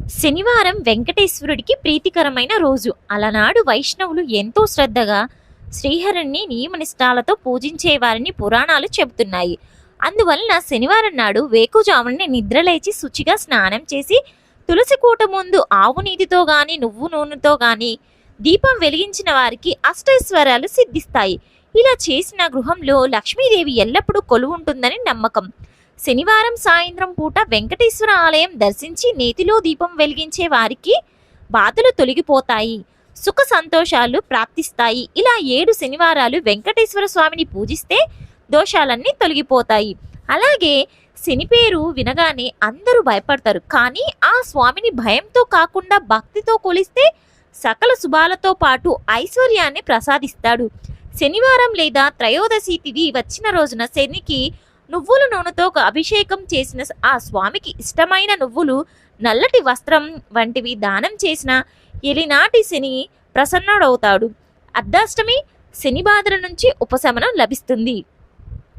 శనివారం వెంకటేశ్వరుడికి ప్రీతికరమైన రోజు. అలనాడు వైష్ణవులు ఎంతో శ్రద్ధగా శ్రీహరిని నియమనిష్టాలతో పూజించేవారని పురాణాలు చెబుతున్నాయి. అందువలన శనివారం నాడు వేకుజాముని నిద్రలేచి శుచిగా స్నానం చేసి తులసి కూట ముందు ఆవు నీతితో గాని నువ్వు నూనెతో గాని దీపం వెలిగించిన వారికి అష్టైశ్వర్యాలు సిద్ధిస్తాయి. ఇలా చేసిన గృహంలో లక్ష్మీదేవి ఎల్లప్పుడూ కొలువుంటుందని నమ్మకం. శనివారం సాయంత్రం పూట వెంకటేశ్వర ఆలయం దర్శించి నేతిలో దీపం వెలిగించే వారికి బాధలు తొలగిపోతాయి సుఖ సంతోషాలు ప్రాప్తిస్తాయి. ఇలా ఏడు శనివారాలు వెంకటేశ్వర స్వామిని పూజిస్తే దోషాలన్నీ తొలగిపోతాయి. అలాగే శని పేరు వినగానే అందరూ భయపడతారు. కానీ ఆ స్వామిని భయంతో కాకుండా భక్తితో కొలిస్తే సకల శుభాలతో పాటు ఐశ్వర్యాన్ని ప్రసాదిస్తాడు. శనివారం లేదా త్రయోదశి తిథి వచ్చిన రోజున శనికి నువ్వుల నూనెతో ఒక అభిషేకం చేసిన ఆ స్వామికి ఇష్టమైన నువ్వులు నల్లటి వస్త్రం వంటివి దానం చేసిన ఎలినాటి శని ప్రసన్నుడవుతాడు. అర్ధాష్టమి శని బాధల నుంచి ఉపశమనం లభిస్తుంది.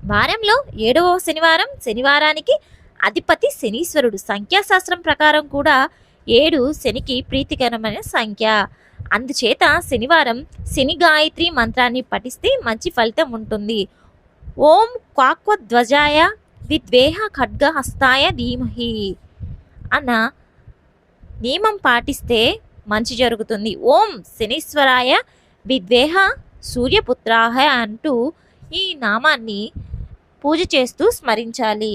వారంలో ఏడవ శనివారం శనివారానికి అధిపతి శనీశ్వరుడు. సంఖ్యాశాస్త్రం ప్రకారం కూడా ఏడు శనికి ప్రీతికరమైన సంఖ్య. అందుచేత శనివారం శని గాయత్రి మంత్రాన్ని పఠిస్తే మంచి ఫలితం ఉంటుంది. ఓం క్వాక్వధ్వజాయ విద్వేహ ఖడ్గహస్తాయ ధీమహి అన్న నియమం పాటిస్తే మంచి జరుగుతుంది. ఓం శనీశ్వరాయ విద్వేహ సూర్యపుత్రాహ అంటూ ఈ నామాన్ని పూజ చేస్తూ స్మరించాలి.